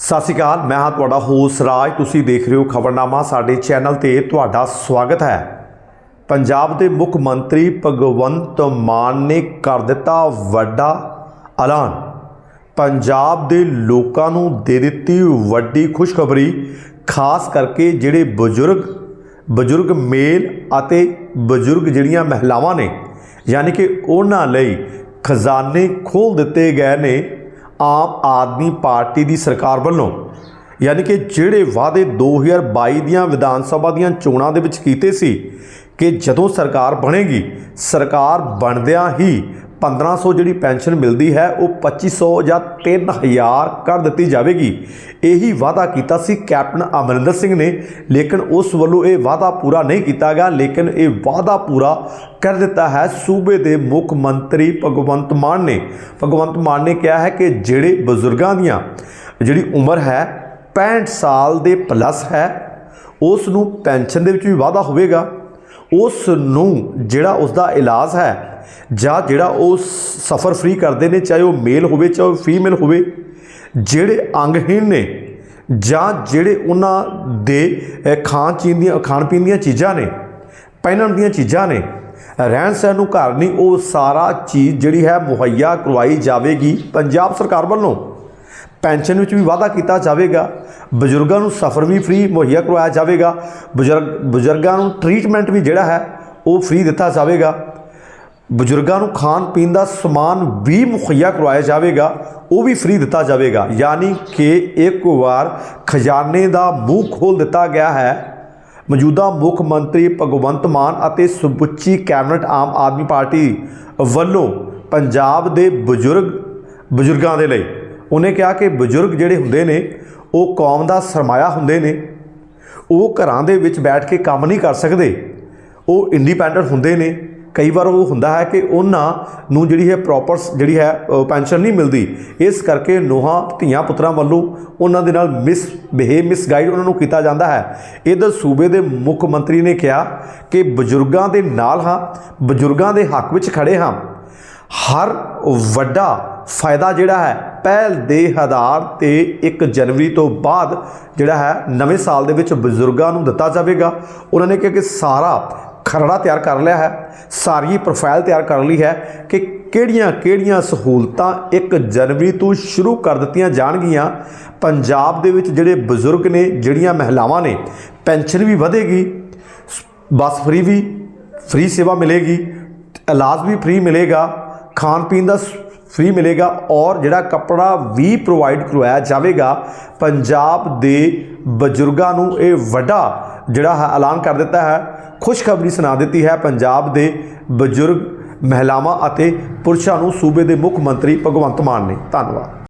ਸਤਿ ਸ਼੍ਰੀ ਅਕਾਲ, ਮੈਂ ਹਾਂ ਤੁਹਾਡਾ ਹੋਸ ਰਾਜ। ਤੁਸੀਂ ਦੇਖ ਰਹੇ ਹੋ ਖਬਰਨਾਮਾ, ਸਾਡੇ ਚੈਨਲ ਤੇ ਤੁਹਾਡਾ ਸਵਾਗਤ ਹੈ। ਪੰਜਾਬ ਦੇ ਮੁੱਖ ਮੰਤਰੀ ਭਗਵੰਤ ਮਾਨ ਨੇ ਕਰ ਦਿੱਤਾ ਵੱਡਾ ਐਲਾਨ। ਪੰਜਾਬ ਦੇ ਲੋਕਾਂ ਨੂੰ ਦੇ ਦਿੱਤੀ ਵੱਡੀ ਖੁਸ਼ਖਬਰੀ, ਖਾਸ ਕਰਕੇ ਜਿਹੜੇ ਬਜ਼ੁਰਗ ਬਜ਼ੁਰਗ ਮੇਲ ਅਤੇ ਬਜ਼ੁਰਗ ਜਿਹੜੀਆਂ ਮਹਿਲਾਵਾਂ ਨੇ, ਯਾਨੀ ਕਿ ਉਹਨਾਂ ਲਈ ਖਜ਼ਾਨੇ ਖੋਲ ਦਿੱਤੇ ਗਏ ਨੇ। ਆਮ ਆਦਮੀ ਪਾਰਟੀ ਦੀ ਸਰਕਾਰ ਵੱਲੋਂ, ਯਾਨੀ ਕਿ ਜਿਹੜੇ ਵਾਅਦੇ 2022 ਦੀਆਂ ਵਿਧਾਨ ਸਭਾ ਦੀਆਂ ਚੋਣਾਂ ਦੇ ਵਿੱਚ ਕੀਤੇ ਸੀ ਕਿ ਜਦੋਂ ਸਰਕਾਰ ਬਣੇਗੀ, ਸਰਕਾਰ ਬਣਦਿਆਂ ਹੀ 1500 ਜਿਹੜੀ ਪੈਨਸ਼ਨ ਮਿਲਦੀ ਹੈ, ਉਹ 2500 ਜਾਂ 3000 ਕਰ ਦਿੱਤੀ ਜਾਵੇਗੀ। ਇਹੀ ਵਾਅਦਾ ਕੀਤਾ ਸੀ ਕੈਪਟਨ ਅਮਰਿੰਦਰ ਸਿੰਘ ਨੇ, ਲੇਕਿਨ ਉਸ ਵੱਲੋਂ ਇਹ ਵਾਅਦਾ ਪੂਰਾ ਨਹੀਂ ਕੀਤਾ ਗਿਆ, ਲੇਕਿਨ ਇਹ ਵਾਅਦਾ ਪੂਰਾ ਕਰ ਦਿੱਤਾ ਹੈ ਸੂਬੇ ਦੇ ਮੁੱਖ ਮੰਤਰੀ ਭਗਵੰਤ ਮਾਨ ਨੇ। ਭਗਵੰਤ ਮਾਨ ਨੇ ਕਿਹਾ ਹੈ ਕਿ ਜਿਹੜੇ ਬਜ਼ੁਰਗਾਂ ਦੀਆਂ ਜਿਹੜੀ ਉਮਰ ਹੈ 65 ਸਾਲ ਦੇ ਪਲੱਸ ਹੈ, ਉਸ ਨੂੰ ਪੈਨਸ਼ਨ ਦੇ ਵਿੱਚ ਵੀ ਵਾਅਦਾ ਹੋਵੇਗਾ। ਉਸ ਨੂੰ ਜਿਹੜਾ ਉਸ ਦਾ ਇਲਾਜ ਹੈ ਜਾਂ ਜਿਹੜਾ ਉਹ ਸਫਰ ਫ੍ਰੀ ਕਰਦੇ ਨੇ, ਚਾਹੇ ਉਹ ਮੇਲ ਹੋਵੇ, ਚਾਹੇ ਉਹ ਫੀਮੇਲ ਹੋਵੇ, ਜਿਹੜੇ ਅੰਗਹੀਣ ਨੇ ਜਾਂ ਜਿਹੜੇ ਉਹਨਾਂ ਦੇ ਖਾਣ ਚੀਨ ਦੀਆਂ, ਖਾਣ ਪੀਣ ਦੀਆਂ ਚੀਜ਼ਾਂ ਨੇ, ਪਹਿਨਣ ਦੀਆਂ ਚੀਜ਼ਾਂ ਨੇ, ਰਹਿਣ ਸਹਿਣ ਨੂੰ ਘਰ ਨਹੀਂ, ਉਹ ਸਾਰਾ ਚੀਜ਼ ਜਿਹੜੀ ਹੈ ਮੁਹੱਈਆ ਕਰਵਾਈ ਜਾਵੇਗੀ ਪੰਜਾਬ ਸਰਕਾਰ ਵੱਲੋਂ। ਪੈਨਸ਼ਨ ਵਿੱਚ ਵੀ ਵਾਅਦਾ ਕੀਤਾ ਜਾਵੇਗਾ। ਬਜ਼ੁਰਗਾਂ ਨੂੰ ਸਫਰ ਵੀ ਫ੍ਰੀ ਮੁਹੱਈਆ ਕਰਵਾਇਆ ਜਾਵੇਗਾ। ਬਜ਼ੁਰਗ, ਬਜ਼ੁਰਗਾਂ ਨੂੰ ਟ੍ਰੀਟਮੈਂਟ ਵੀ ਜਿਹੜਾ ਹੈ, ਉਹ ਫ੍ਰੀ ਦਿੱਤਾ ਜਾਵੇਗਾ। ਬਜ਼ੁਰਗਾਂ ਨੂੰ ਖਾਣ ਪੀਣ ਦਾ ਸਮਾਨ ਵੀ ਮੁਹੱਈਆ ਕਰਵਾਇਆ ਜਾਵੇਗਾ, ਉਹ ਵੀ ਫ੍ਰੀ ਦਿੱਤਾ ਜਾਵੇਗਾ। ਯਾਨੀ ਕਿ ਇੱਕ ਵਾਰ ਖਜ਼ਾਨੇ ਦਾ ਮੂੰਹ ਖੋਲ ਦਿੱਤਾ ਗਿਆ ਹੈ। ਮੌਜੂਦਾ ਮੁੱਖ ਮੰਤਰੀ ਭਗਵੰਤ ਮਾਨ ਅਤੇ ਸਮੁੱਚੀ ਕੈਬਨਿਟ ਆਮ ਆਦਮੀ ਪਾਰਟੀ ਵੱਲੋਂ ਪੰਜਾਬ ਦੇ ਬਜ਼ੁਰਗ, ਬਜ਼ੁਰਗਾਂ ਦੇ ਲਈ ਉਹਨੇ ਕਿਹਾ ਕਿ ਬਜ਼ੁਰਗ ਜਿਹੜੇ ਹੁੰਦੇ ਨੇ, ਉਹ ਕੌਮ ਦਾ ਸਰਮਾਇਆ ਹੁੰਦੇ ਨੇ। ਉਹ ਘਰਾਂ ਦੇ ਵਿੱਚ ਬੈਠ ਕੇ ਕੰਮ ਨਹੀਂ ਕਰ ਸਕਦੇ। ਉਹ ਇੰਡੀਪੈਂਡੈਂਟ ਹੁੰਦੇ ਨੇ। ਕਈ ਵਾਰ ਉਹ ਹੁੰਦਾ ਹੈ ਕਿ ਉਹਨਾਂ ਨੂੰ ਜਿਹੜੀ ਹੈ ਪ੍ਰੋਪਰ ਜਿਹੜੀ ਹੈ ਪੈਨਸ਼ਨ ਨਹੀਂ ਮਿਲਦੀ। ਇਸ ਕਰਕੇ ਨੋਹਾਂ ਧੀਆਂ ਪੁੱਤਰਾਂ ਵੱਲੋਂ ਉਹਨਾਂ ਦੇ ਨਾਲ ਮਿਸ ਬਿਹੇਵ ਮਿਸ ਗਾਈਡ ਉਹਨਾਂ ਨੂੰ ਕੀਤਾ ਜਾਂਦਾ ਹੈ। ਇਧਰ ਸੂਬੇ ਦੇ ਮੁੱਖ ਮੰਤਰੀ ਨੇ ਕਿਹਾ ਕਿ ਬਜ਼ੁਰਗਾਂ ਦੇ ਨਾਲ ਹਾਂ, ਬਜ਼ੁਰਗਾਂ ਦੇ ਹੱਕ ਵਿੱਚ ਖੜੇ ਹਾਂ। ਹਰ ਵੱਡਾ ਫਾਇਦਾ ਜਿਹੜਾ ਹੈ, ਪਹਿਲ ਦੇ ਆਧਾਰ ਤੇ 1 ਜਨਵਰੀ ਤੋਂ ਬਾਅਦ ਜਿਹੜਾ ਹੈ, ਨਵੇਂ ਸਾਲ ਦੇ ਵਿੱਚ ਬਜ਼ੁਰਗਾਂ ਨੂੰ ਦਿੱਤਾ ਜਾਵੇਗਾ। ਉਹਨਾਂ ਨੇ ਕਿਹਾ ਕਿ ਸਾਰਾ ਖਰੜਾ ਤਿਆਰ ਕਰ ਲਿਆ ਹੈ, ਸਾਰੀ ਪ੍ਰੋਫਾਈਲ ਤਿਆਰ ਕਰ ਲਈ ਹੈ ਕਿ ਕਿਹੜੀਆਂ-ਕਿਹੜੀਆਂ ਸਹੂਲਤਾਂ 1 ਜਨਵਰੀ ਤੋਂ ਸ਼ੁਰੂ ਕਰ ਦਿੱਤੀਆਂ ਜਾਣਗੀਆਂ। ਪੰਜਾਬ ਦੇ ਵਿੱਚ ਜਿਹੜੇ ਬਜ਼ੁਰਗ ਨੇ, ਜਿਹੜੀਆਂ ਮਹਿਲਾਵਾਂ ਨੇ, ਪੈਨਸ਼ਨ ਵੀ ਵਧੇਗੀ, ਬੱਸ ਫ੍ਰੀ ਵੀ, ਫ੍ਰੀ ਸੇਵਾ ਮਿਲੇਗੀ, ਇਲਾਜ ਵੀ ਫ੍ਰੀ ਮਿਲੇਗਾ ਖਾਣ ਪੀਣ ਦਾ ਫ੍ਰੀ ਮਿਲੇਗਾ ਔਰ ਜਿਹੜਾ ਕੱਪੜਾ ਵੀ ਪ੍ਰੋਵਾਈਡ ਕਰਵਾਇਆ ਜਾਵੇਗਾ, ਪੰਜਾਬ ਦੇ ਬਜ਼ੁਰਗਾਂ ਨੂੰ ਇਹ ਵੱਡਾ ਜਿਹੜਾ ਹੈ ਐਲਾਨ ਕਰ ਦਿੱਤਾ ਹੈ, ਖੁਸ਼ਖਬਰੀ ਸੁਣਾ ਦਿੱਤੀ ਹੈ ਪੰਜਾਬ ਦੇ ਬਜ਼ੁਰਗ ਮਹਿਲਾਵਾਂ ਅਤੇ ਪੁਰਸ਼ਾਂ ਨੂੰ ਸੂਬੇ ਦੇ ਮੁੱਖ ਮੰਤਰੀ ਭਗਵੰਤ ਮਾਨ ਨੇ। ਧੰਨਵਾਦ।